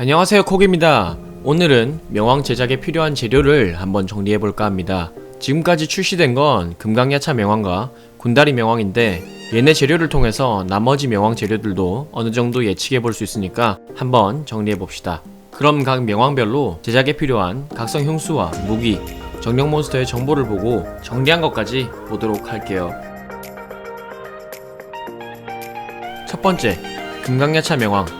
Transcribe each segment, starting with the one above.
안녕하세요 콕입니다. 오늘은 명왕 제작에 필요한 재료를 한번 정리해볼까 합니다. 지금까지 출시된 건 금강야차 명왕과 군다리 명왕인데 얘네 재료를 통해서 나머지 명왕 재료들도 어느 정도 예측해볼 수 있으니까 한번 정리해봅시다. 그럼 각 명왕별로 제작에 필요한 각성 흉수와 무기, 정령 몬스터의 정보를 보고 정리한 것까지 보도록 할게요. 첫 번째, 금강야차 명왕.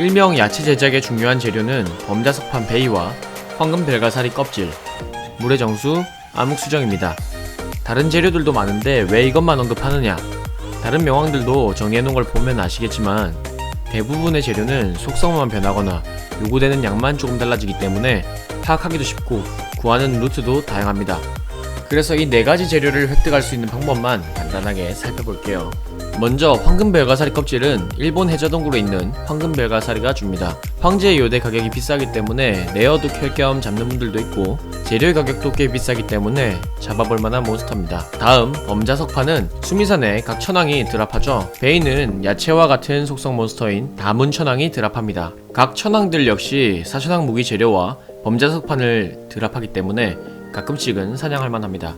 일명 야채 제작에 중요한 재료는 범자석판 베이와 황금 벨가사리 껍질, 물의 정수, 암흑수정입니다. 다른 재료들도 많은데 왜 이것만 언급하느냐? 다른 명왕들도 정리해놓은 걸 보면 아시겠지만 대부분의 재료는 속성만 변하거나 요구되는 양만 조금 달라지기 때문에 파악하기도 쉽고 구하는 루트도 다양합니다. 그래서 이 네 가지 재료를 획득할 수 있는 방법만 간단하게 살펴볼게요. 먼저 황금 벨가사리 껍질은 일본 해저동굴에 있는 황금 벨가사리가 줍니다. 황제의 요대 가격이 비싸기 때문에 레어도 켤 겸 잡는 분들도 있고 재료의 가격도 꽤 비싸기 때문에 잡아볼 만한 몬스터입니다. 다음 범자석판은 수미산의 각 천왕이 드랍하죠. 베이는 야채와 같은 속성 몬스터인 다문 천왕이 드랍합니다. 각 천왕들 역시 사천왕 무기 재료와 범자석판을 드랍하기 때문에 가끔씩은 사냥할 만합니다.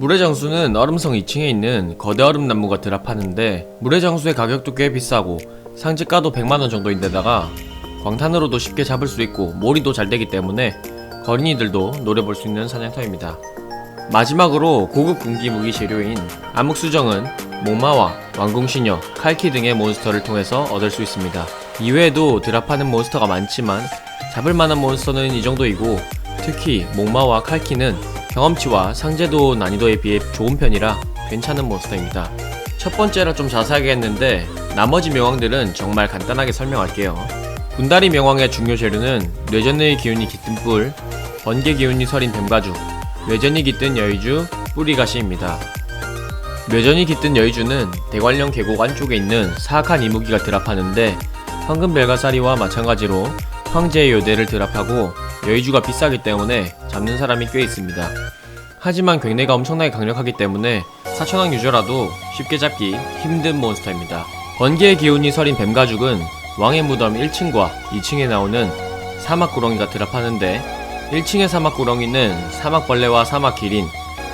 물의 정수는 얼음성 2층에 있는 거대 얼음 나무가 드랍하는데 물의 정수의 가격도 꽤 비싸고 상지가도 100만원 정도인데다가 광탄으로도 쉽게 잡을 수 있고 몰이도 잘 되기 때문에 거린이들도 노려볼 수 있는 사냥터입니다. 마지막으로 고급 군기 무기 재료인 암흑수정은 목마와 왕궁시녀, 칼키 등의 몬스터를 통해서 얻을 수 있습니다. 이외에도 드랍하는 몬스터가 많지만 잡을 만한 몬스터는 이 정도이고 특히 목마와 칼키는 경험치와 상제도 난이도에 비해 좋은 편이라 괜찮은 몬스터입니다. 첫 번째라 좀 자세하게 했는데 나머지 명왕들은 정말 간단하게 설명할게요. 군다리 명왕의 중요 재료는 뇌전의 기운이 깃든 뿔, 번개 기운이 서린 뱀가죽, 뇌전이 깃든 여의주, 뿌리가시입니다. 뇌전이 깃든 여의주는 대관령 계곡 안쪽에 있는 사악한 이무기가 드랍하는데 황금 벨가사리와 마찬가지로 황제의 요대를 드랍하고 여의주가 비싸기 때문에 잡는 사람이 꽤 있습니다. 하지만 굉내가 엄청나게 강력하기 때문에 사천왕 유저라도 쉽게 잡기 힘든 몬스터입니다. 번개의 기운이 서린 뱀가죽은 왕의 무덤 1층과 2층에 나오는 사막구렁이가 드랍하는데 1층의 사막구렁이는 사막벌레와 사막기린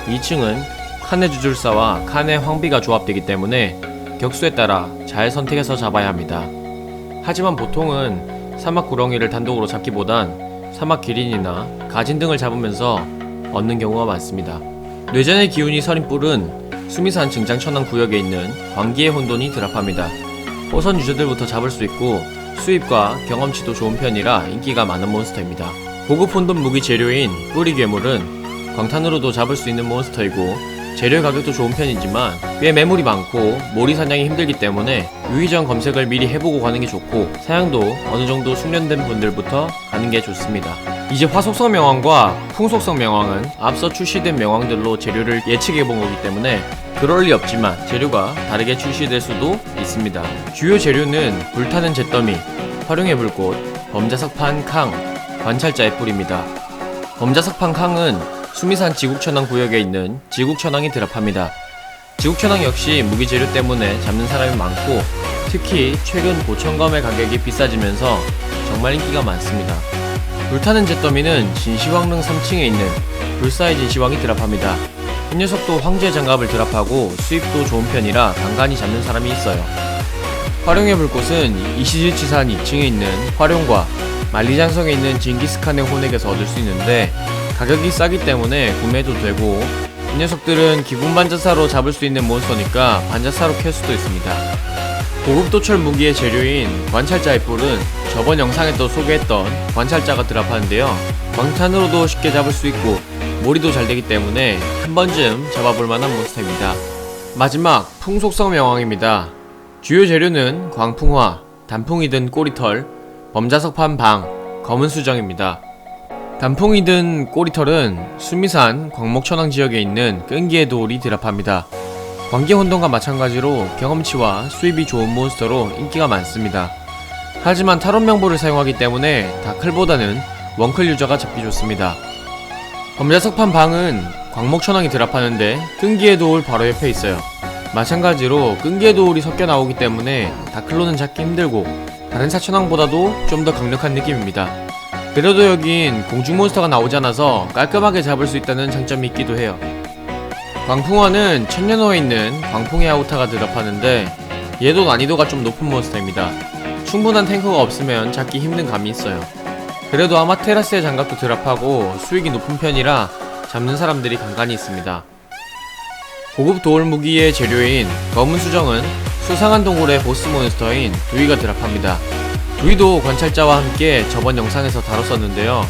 2층은 칸의 주술사와 칸의 황비가 조합되기 때문에 격수에 따라 잘 선택해서 잡아야 합니다. 하지만 보통은 사막구렁이를 단독으로 잡기보단 사막 기린이나 가진 등을 잡으면서 얻는 경우가 많습니다. 뇌전의 기운이 서린 뿔은 수미산 증장천왕 구역에 있는 광기의 혼돈이 드랍합니다. 호선 유저들부터 잡을 수 있고 수입과 경험치도 좋은 편이라 인기가 많은 몬스터입니다. 고급 혼돈 무기 재료인 뿌리 괴물은 광탄으로도 잡을 수 있는 몬스터이고 재료 가격도 좋은 편이지만 꽤 매물이 많고 몰이 사냥이 힘들기 때문에 유의전 검색을 미리 해보고 가는 게 좋고 사냥도 어느 정도 숙련된 분들부터 가는 게 좋습니다. 이제 화속성 명왕과 풍속성 명왕은 앞서 출시된 명왕들로 재료를 예측해 본 거기 때문에 그럴 리 없지만 재료가 다르게 출시될 수도 있습니다. 주요 재료는 불타는 잿더미, 활용의 불꽃, 범자석판 캉, 관찰자의 뿔입니다. 범자석판 캉은 수미산 지국천왕 구역에 있는 지국천왕이 드랍합니다. 지국천왕 역시 무기 재료 때문에 잡는 사람이 많고 특히 최근 고천검의 가격이 비싸지면서 정말 인기가 많습니다. 불타는 잿더미는 진시황릉 3층에 있는 불사의 진시황이 드랍합니다. 이 녀석도 황제 장갑을 드랍하고 수입도 좋은 편이라 간간히 잡는 사람이 있어요. 활용의 불꽃은 이시질치산 2층에 있는 활용과 만리장성에 있는 징기스칸의 혼액에서 얻을 수 있는데 가격이 싸기 때문에 구매도 되고 이 녀석들은 기본 반자사로 잡을 수 있는 몬스터니까 반자사로 캘 수도 있습니다. 고급 도철 무기의 재료인 관찰자의 뿔은 저번 영상에도 소개했던 관찰자가 드랍하는데요. 광탄으로도 쉽게 잡을 수 있고 몰이도 잘 되기 때문에 한 번쯤 잡아볼 만한 몬스터입니다. 마지막 풍속성 명왕입니다. 주요 재료는 광풍화, 단풍이 든 꼬리털, 범자석판 방, 검은 수정입니다. 단풍이 든 꼬리털은 수미산 광목천왕 지역에 있는 끈기의 돌이 드랍합니다. 광기 혼돈과 마찬가지로 경험치와 수입이 좋은 몬스터로 인기가 많습니다. 하지만 타론 명보를 사용하기 때문에 다클보다는 원클 유저가 잡기 좋습니다. 범자석판 방은 광목천왕이 드랍하는데 끈기의 도울 바로 옆에 있어요. 마찬가지로 끈기의 도울이 섞여 나오기 때문에 다클로는 잡기 힘들고 다른 사천왕보다도 좀 더 강력한 느낌입니다. 그래도 여긴 공중몬스터가 나오지 않아서 깔끔하게 잡을 수 있다는 장점이 있기도 해요. 광풍화는 천년호에 있는 광풍의 아우타가 드랍하는데 얘도 난이도가 좀 높은 몬스터입니다. 충분한 탱커가 없으면 잡기 힘든 감이 있어요. 그래도 아마테라스의 장갑도 드랍하고 수익이 높은 편이라 잡는 사람들이 간간히 있습니다. 고급 도울 무기의 재료인 검은 수정은 수상한 동굴의 보스 몬스터인 두이가 드랍합니다. 두이도 관찰자와 함께 저번 영상에서 다뤘었는데요.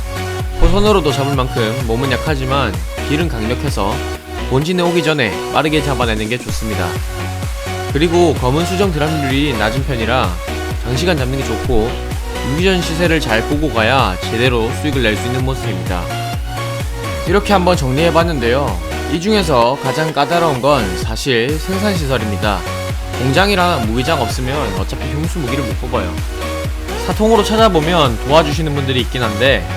포선으로도 잡을 만큼 몸은 약하지만 딜은 강력해서 본진에 오기 전에 빠르게 잡아내는 게 좋습니다. 그리고 검은 수정 드랍률이 낮은 편이라 장시간 잡는 게 좋고 유기전 시세를 잘 보고 가야 제대로 수익을 낼 수 있는 모습입니다. 이렇게 한번 정리해봤는데요. 이 중에서 가장 까다로운 건 사실 생산시설입니다. 공장이랑 무기장 없으면 어차피 흉수 무기를 못 뽑아요. 사통으로 찾아보면 도와주시는 분들이 있긴 한데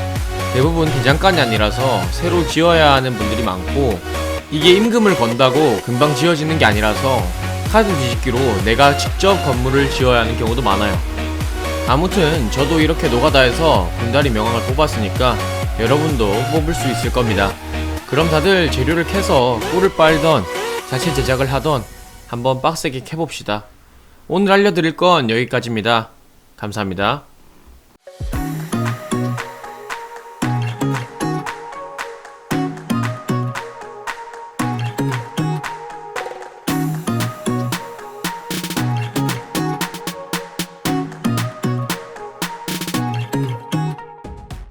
대부분 대장간이 아니라서 새로 지어야 하는 분들이 많고 이게 임금을 건다고 금방 지어지는 게 아니라서 카드 뒤집기로 내가 직접 건물을 지어야 하는 경우도 많아요. 아무튼 저도 이렇게 노가다에서 분다리 명왕을 뽑았으니까 여러분도 뽑을 수 있을 겁니다. 그럼 다들 재료를 캐서 꿀을 빨던 자체 제작을 하던 한번 빡세게 캐봅시다. 오늘 알려드릴 건 여기까지입니다. 감사합니다.